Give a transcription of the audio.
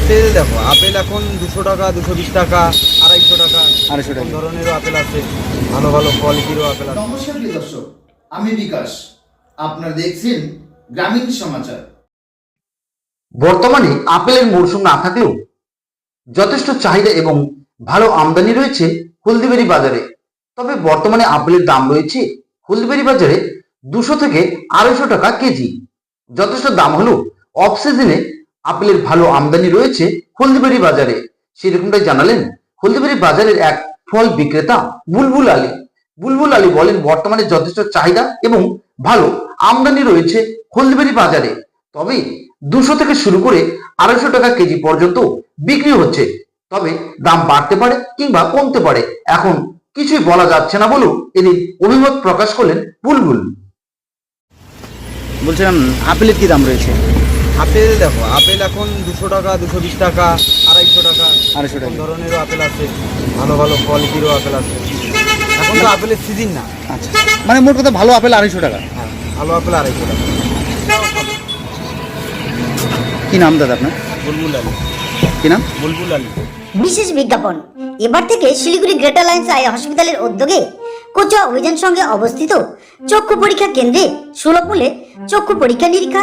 Apple দেখো apple এখন দুশো টাকা দুশো বিশ টাকা আড়াইশো টাকা। আড়াইশো টাকা। কোন ধরনেরও আপেল আছে ভালো ভালো কোয়ালিটিরও আপেল আছে। নমস্কার প্রিয় দর্শক আমি বিকাশ। আপনারা দেখছেন গ্রামীণ সমাচার। বর্তমানে আপেলের মরশুম না থাকলেও যথেষ্ট চাহিদা এবং ভালো আমদানি রয়েছে হলদিবাড়ি বাজারে। তবে বর্তমানে আপেলের দাম রয়েছে হলদিবাড়ি বাজারে দুশো থেকে আড়াইশো টাকা কেজি। যথেষ্ট দাম হলেও অফ সিজনে আপেলের ভালো আমদানি রয়েছে হলদিবাড়ি বাজারে। সেরকমটাই জানালেন হলদিবাড়ি বাজারের এক ফল বিক্রেতা বুলবুল আলী। বুলবুল আলী বলেন, বর্তমানে যথেষ্ট চাহিদা এবং ভালো আমদানি রয়েছে হলদিবাড়ি বাজারে। তবে দুশো থেকে শুরু করে আড়াইশো টাকা কেজি পর্যন্ত বিক্রি হচ্ছে। তবে দাম বাড়তে পারে কিংবা কমতে পারে। এখন কিছুই বলা যাচ্ছে না বলেও এদিন অভিমত প্রকাশ করলেন বুলবুল। বলছিলাম, আপেলের কি দাম রয়েছে? আপেল দেখো আপেল এখন দুশো টাকা দুশো বিশ টাকা আড়াইশো টাকা। আড়াইশো টাকা। ধরনেরও আপেল আছে ভালো ভালো কোয়ালিটিরও আপেল আছে। এখন তো আপেলের সিজন না। আচ্ছা। মানে মোট কথা ভালো আপেল আড়াইশো টাকা। হ্যাঁ ভালো আপেল আড়াইশো টাকা। কি নাম দাদা আপনার? বুলবুল আলী। কি নাম? বুলবুল আলী। বিশেষ বিজ্ঞাপন। এবার থেকে শিলিগুড়ি গ্রেটার লাইন্স আই হসপিটালের উদ্যোগে কোচা অভিযান সঙ্গে অবস্থিত চক্ষু পরীক্ষা কেন্দ্রে সুলভ মূল্যে চক্ষু পরীক্ষা নিরীক্ষা